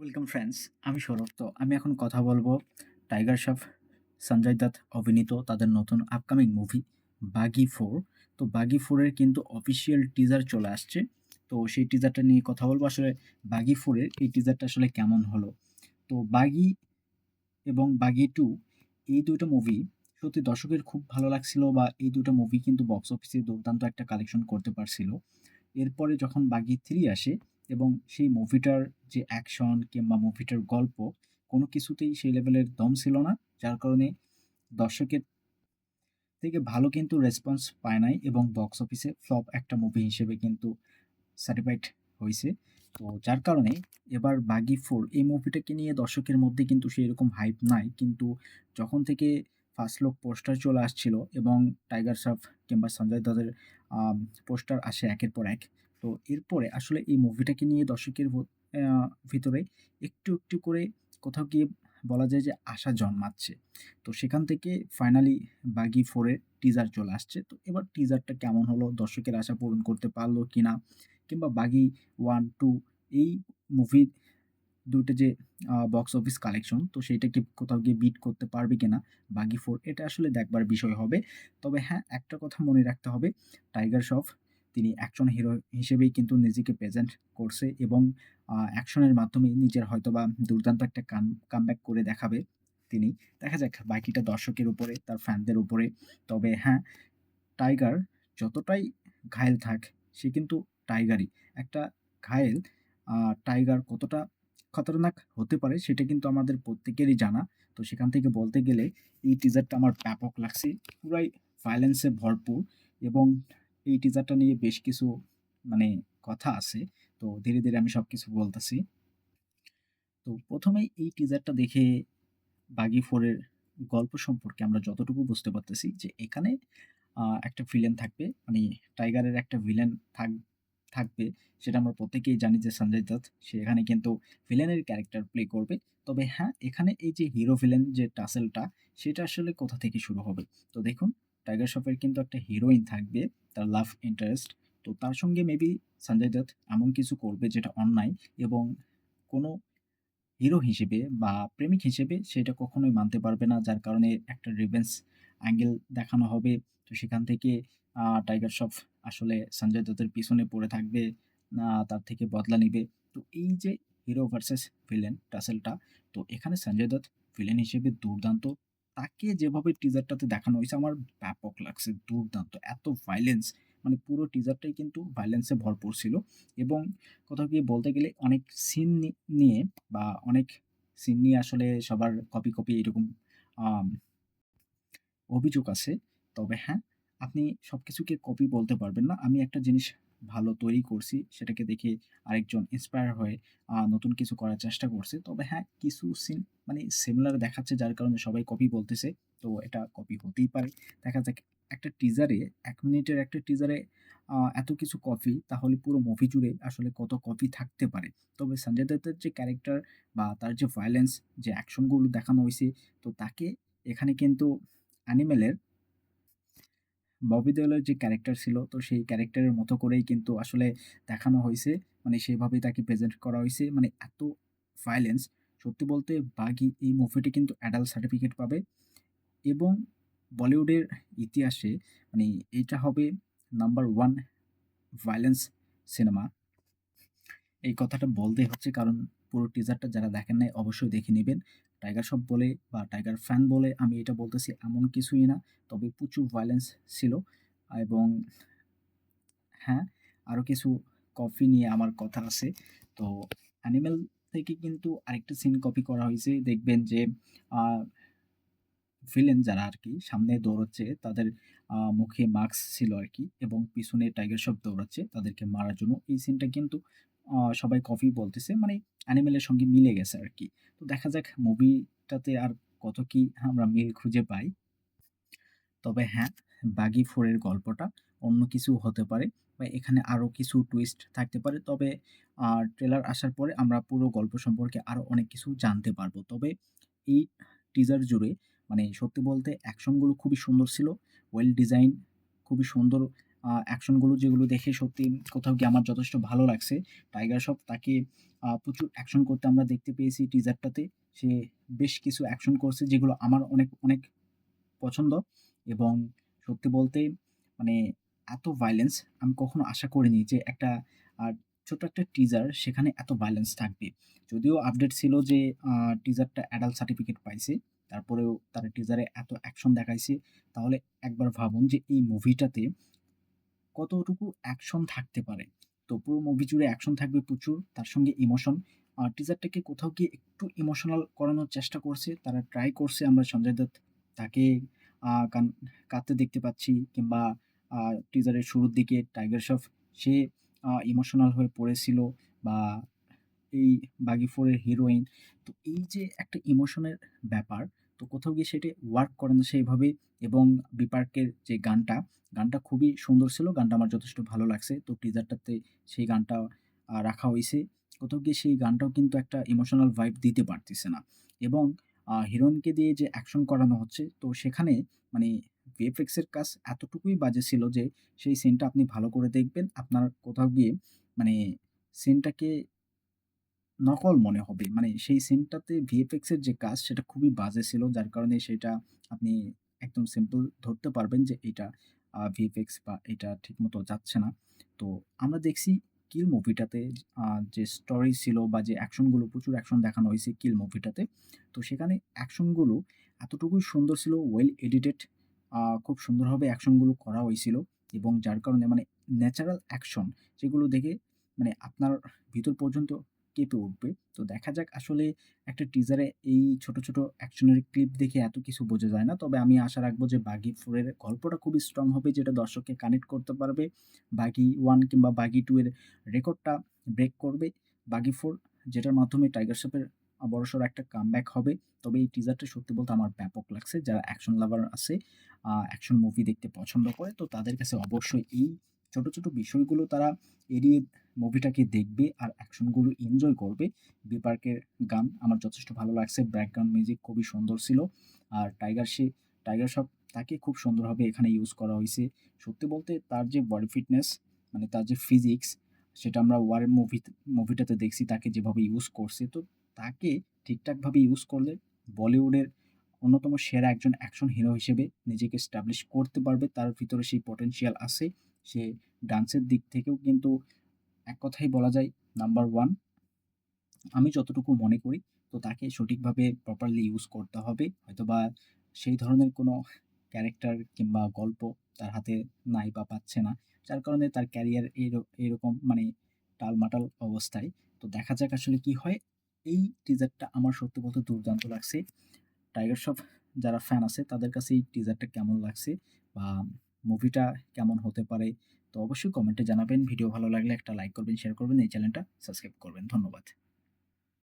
Welcome friends আমি সৌরভ। তো আমি এখন কথা বলব টাইগার শ্রফ সঞ্জয় দত্ত, অভিনীত তাদের নতুন আপকামিং মুভি বাগি ফোর তো বাগি ফোরের কিন্তু অফিসিয়াল টিজার চলে আসছে। তো সেই টিজারটা নিয়ে কথা বলব। আসলে বাগি ফোরের এই টিজারটা আসলে কেমন হলো? তো বাগি এবং বাগি টু এই দুটো মুভি সত্যি দর্শকের খুব ভালো লাগছিল বা এই দুটো মুভি কিন্তু বক্স অফিসে দুর্দান্ত একটা কালেকশন করতে পারছিল। এরপরে যখন বাগি থ্রি আসে এবং সেই মুভিটার যে অ্যাকশন কিংবা মুভিটার গল্প, কোনো কিছুতেই সেই লেভেলের দম ছিল না, যার কারণে দর্শকের থেকে ভালো কিন্তু রেসপন্স পায় নাই এবং বক্স অফিসে ফ্লপ একটা মুভি হিসেবে কিন্তু সার্টিফাইড হয়েছে তো যার কারণে এবার বাগি ফোর এই মুভিটাকে নিয়ে দর্শকের মধ্যে কিন্তু সেই রকম হাইপ নাই, কিন্তু যখন থেকে ফার্স্ট লোক পোস্টার চলে আসছিল এবং টাইগার শ্রফ কিংবা সঞ্জয় দত্তের পোস্টার আসে একের পর এক তো এরপরে আসলে এই মুভিটাকে নিয়ে দর্শকের ভিতরে একটু একটু করে কোথাও গিয়ে বলা যায় যে আশা জন্মাচ্ছে। তো সেখান থেকে ফাইনালি বাগি ফোরের টিজার চলে আসছে। তো এবার টিজারটা কেমন হলো? দর্শকের আশা পূরণ করতে পারল কি না কিংবা বাগি ওয়ান টু এই মুভি দুইটা যে বক্স অফিস কালেকশন তো সেইটাকে কোথাও গিয়ে বিট করতে পারবে কিনা? বাগি ফোর এটা আসলে দেখবার বিষয় হবে। তবে হ্যাঁ একটা কথা মনে রাখতে হবে। টাইগার শ্রফ তিনি অ্যাকশন হিরো হিসেবেই কিন্তু নিজেকে প্রেজেন্ট করছে এবং অ্যাকশনের মাধ্যমে নিজের হয়তোবা দুর্দান্ত একটা কাম কামব্যাক করে দেখাবে তিনি। দেখা যাক বাকিটা দর্শকের উপরে, তার ফ্যানদের উপরে। তবে হ্যাঁ টাইগার যতটাই ঘায়েল থাক, সে কিন্তু টাইগারই একটা ঘায়েল টাইগার কতটা খতরনাক হতে পারে সেটা কিন্তু আমাদের প্রত্যেকেরই জানা। তো সেখান থেকে বলতে গেলে এই টিজারটা আমার ব্যাপক লাগছে, পুরাই ভায়োলেন্সে ভরপুর এবং এই টিজারটা নিয়ে বেশ কিছু মানে কথা আছে। তো ধীরে ধীরে আমি সব কিছু বলতেছি। তো প্রথমেই এই টিজারটা দেখে বাগি ফোরের গল্প সম্পর্কে আমরা যতটুকু বুঝতে পারতেছি যে এখানে একটা ভিলেন থাকবে। মানে টাইগারের একটা ভিলেন থাক, থাকবে। সেটা আমরা প্রত্যেকেই জানি যে সঞ্জয় দত্ত। সে এখানে কিন্তু ভিলেনের ক্যারেক্টার প্লে করবে। তবে হ্যাঁ এখানে এই যে হিরো ভিলেন যে টাসেলটা সেটা আসলে কোথা থেকে শুরু হবে? তো দেখুন টাইগার শ্রফের কিন্তু একটা হিরোইন থাকবে। তার লাভ ইন্টারেস্ট তো তার সঙ্গে মেবি সঞ্জয় দত্ত এমন কিছু করবে যেটা অন্যায় এবং কোনো হিরো হিসেবে বা প্রেমিক হিসেবে সেটা কখনোই মানতে পারবে না, যার কারণে একটা রিভেন্স অ্যাঙ্গেল দেখানো হবে। তো সেখান থেকে টাইগার শ্রফ আসলে সঞ্জয় দত্তের পিছনে পড়ে থাকবে তার থেকে বদলা নিবে। তো এই যে হিরো ভার্সেস ভিলেন টাসেলটা তো এখানে সঞ্জয় দত্ত ভিলেন হিসেবে দুর্দান্ত তাকে যেভাবে টিজারটাতে দেখানো হয়েছে, আমার ব্যাপক লাগছে, দুর্দান্ত, এত ভাইলেন্স মানে পুরো টিজারটাই কিন্তু ভাইলেন্সে ভরপুর ছিল। এবং কোথাও গিয়ে বলতে গেলে, অনেক সিন নিয়ে বা অনেক সিন নিয়ে আসলে সবার কপি কপি এরকম অভিযোগ আছে। তবে হ্যাঁ আপনি সব কিছুকে কপি বলতে পারবেন না। আমি একটা জিনিস ভালো তৈরি করছি, সেটাকে দেখে আরেকজন ইন্সপায়ার হয়ে নতুন কিছু করার চেষ্টা করছে। তবে হ্যাঁ কিছু সিন মানে সিমিলার দেখাচ্ছে, যার কারণে সবাই কপি বলতেছে। তো এটা কপি হতেই পারে। দেখা যাক, একটা টিজারে এক মিনিটের একটা টিজারে এত কিছু কপি তাহলে পুরো মুভি জুড়ে আসলে কত কপি থাকতে পারে। তবে সঞ্জয় দত্তের যে ক্যারেক্টার বা তার যে ভায়োলেন্স যে অ্যাকশনগুলো দেখানো হয়েছে তো তাকে এখানে কিন্তু অ্যানিমেলের ববি দেওলের যে ক্যারেক্টার ছিল, তো সেই ক্যারেক্টারের মতো করেই কিন্তু আসলে দেখানো হয়েছে। মানে সেভাবেই তাকে প্রেজেন্ট করা হয়েছে। মানে এত ভায়োলেন্স সত্যি বলতে বাগি এই মুভিটি কিন্তু অ্যাডাল্ট সার্টিফিকেট পাবে। এবং বলিউডের ইতিহাসে মানে এইটা হবে নাম্বার ওয়ান ভায়োলেন্স সিনেমা এই কথাটা বলতে হচ্ছে, কারণ পুরো টিজারটা যারা দেখেন নাই, অবশ্যই দেখে নেবেন। টাইগার শপ বলে বা টাইগার ফ্যান বলে আমি এটা বলতেছি এমন কিছুই না। তবে প্রচুর ভায়োলেন্স ছিল এবং হ্যাঁ আরও কিছু কপি নিয়ে আমার কথা আছে। তো অ্যানিমেল থেকে কিন্তু আরেকটা সিন কপি করা হয়েছে। দেখবেন যে ভিলেন যারা আর কি, সামনে দৌড়াচ্ছে, তাদের মুখে মাস্ক ছিল আর কি এবং পিছনে টাইগার সব দৌড়াচ্ছে, তাদেরকে মারার জন্য। এই সিনটা কিন্তু সবাই কফি বলতেছে মানে অ্যানিমেলের সঙ্গে মিলে গেছে আর কি তো দেখা যাক মুভিটাতে আর কত কি আমরা মিল খুঁজে পাই। তবে হ্যাঁ বাগি ফোরের গল্পটা অন্য কিছু হতে পারে বা এখানে আরও কিছু টুইস্ট থাকতে পারে। তবে ট্রেলার আসার পরে আমরা পুরো গল্প সম্পর্কে আরও অনেক কিছু জানতে পারব। তবে এই টিজার জুড়ে মানে সত্যি বলতে অ্যাকশনগুলো খুবই সুন্দর ছিল ওয়েল ডিজাইন খুবই সুন্দর অ্যাকশনগুলো যেগুলো দেখে সত্যি কোথাও গিয়ে আমার যথেষ্ট ভালো লাগছে টাইগার শ্রফ তাকে প্রচুর অ্যাকশন করতে আমরা দেখতে পেয়েছি টিজারটাতে। সে বেশ কিছু অ্যাকশন করছে যেগুলো আমার অনেক, অনেক পছন্দ এবং সত্যি বলতে মানে এত ভায়োলেন্স আমি কখনো আশা করিনি যে একটা আ ছোট একটা টিজার সেখানে এত ভায়োলেন্স থাকবে। যদিও আপডেট ছিল যে টিজারটা অ্যাডাল্ট সার্টিফিকেট পাইছে। তারপরেও তারা টিজারে এত অ্যাকশন দেখাইছে। তাহলে একবার ভাবুন যে এই মুভিটাতে কতটুকু অ্যাকশন থাকতে পারে। তো পুরো মুভি জুড়ে অ্যাকশন থাকবে প্রচুর, তার সঙ্গে ইমোশন। আর টিজারটাকে কোথাও গিয়ে একটু ইমোশনাল করানোর চেষ্টা করছে। তারা ট্রাই করছে আমরা সঞ্জয় দত্ত তাকে কান কাঁদতে দেখতে পাচ্ছি কিংবা টিজারের শুরুর দিকে টাইগার শ্রফ সে ইমোশনাল হয়ে পড়েছিল বা এই 'বাগি 4' এর হিরোইন। তো এই যে একটা ইমোশনের ব্যাপার, তো কোথাও গিয়ে সেটি ওয়ার্ক করে না সেইভাবে এবং বিপার্কের যে গানটা, গানটা খুবই সুন্দর ছিল। গানটা আমার যথেষ্ট ভালো লাগছে। তো টিজারটাতে সেই গানটা রাখা হয়েছে কোথাও গিয়ে সেই গানটাও কিন্তু একটা ইমোশনাল ভাইব দিতে পারতেছে না এবং হিরোইনকে দিয়ে যে অ্যাকশন করানো হচ্ছে, তো সেখানে মানে ভিএফএক্স এর কাজ এতটুকুই বাজে ছিল যে সেই সিনটা আপনি ভালো করে দেখবেন। আপনার কোথাও গিয়ে মানে সিনটাকে নকল মনে হবে। মানে সেই সিনটাতে ভিএফএক্স এর যে কাজ সেটা খুবই বাজে ছিল। যার কারণে সেটা আপনি একদম সিম্পল ধরতে পারবেন যে এটা ভিএফএক্স বা এটা ঠিকমতো যাচ্ছে না। তো আমরা দেখছি 'কিল' মুভিটাতে যে স্টোরি ছিল বা যে অ্যাকশনগুলো প্রচুর অ্যাকশন দেখানো হইছে 'কিল' মুভিটাতে। তো সেখানে অ্যাকশনগুলো এতটুকুই সুন্দর ছিল, ওয়েল এডিটেড খুব সুন্দরভাবে অ্যাকশনগুলো করা হইছিল এবং যার কারণে মানে ন্যাচারাল অ্যাকশন যেগুলো দেখে মানে আপনার ভিতর পর্যন্ত কেঁপে উঠবে। তো দেখা যাক আসলে একটা টিজারে এই ছোট, ছোট অ্যাকশনের ক্লিপ দেখে এত কিছু বোঝা যায় না। তবে আমি আশা রাখব যে 'বাগি ফোরের গল্পটা খুবই স্ট্রং হবে যেটা দর্শককে কানেক্ট করতে পারবে। 'বাগি ওয়ান কিংবা 'বাগি 2' এর রেকর্ডটা ব্রেক করবে 'বাগি ফোর যেটার মাধ্যমে টাইগার শ্রফের বড়সড় একটা কামব্যাক হবে। তবে এই টিজারটা সত্যি বলতে আমার ব্যাপক লাগছে। যারা অ্যাকশন লাভার আছে, অ্যাকশন মুভি দেখতে পছন্দ করে তো তাদের কাছে অবশ্যই এই ছোট, ছোট বিষয়গুলো তারা এড়িয়ে মুভিটাকে দেখবে আর অ্যাকশনগুলো এনজয় করবে। বিপার্কের গান আমার যথেষ্ট ভালো লাগছে। ব্যাকগ্রাউন্ড মিউজিক খুবই সুন্দর ছিল। আর টাইগার সে টাইগার শ্রফ তাকে খুব সুন্দরভাবে এখানে ইউজ করা হয়েছে সত্যি বলতে তার যে বডি ফিটনেস মানে তার যে ফিজিক্স সেটা আমরা 'ওয়ার' মুভি মুভিটাতে দেখছি তাকে যেভাবে ইউজ করছে। তো তাকে ঠিকঠাকভাবে ইউজ করলে বলিউডের অন্যতম সেরা একজন অ্যাকশন হিরো হিসেবে নিজেকে এস্টাবলিশ করতে পারবে। তার ভিতরে সেই পটেনশিয়াল আছে। সে ডান্সের দিক থেকেও কিন্তু এক কথায় বলা যায় নাম্বার 1 আমি যতটুকু মনে করি। তো তাকে সঠিকভাবে প্রপারলি ইউজ করতে হবে। হয়তোবা সেই ধরনের কোনো ক্যারেক্টার কিংবা গল্প তার হাতে নাই বা পাচ্ছে না। যার কারণে তার ক্যারিয়ার এর, এরকম মানে টালমাটাল অবস্থায়। তো দেখা যাক আসলে কি হয়। এই টিজারটা আমার সত্যি বলতে দুর্দান্ত লাগছে। টাইগার শ্রফ যারা ফ্যান আছে, তাদের কাছে এই টিজারটা কেমন লাগছে বা মুভিটা কেমন হতে পারে? তো অবশ্যই কমেন্টে জানাবেন। ভিডিও ভালো লাগলে একটা লাইক করবেন, শেয়ার করবেন, এই চ্যানেলটা সাবস্ক্রাইব করবেন। ধন্যবাদ।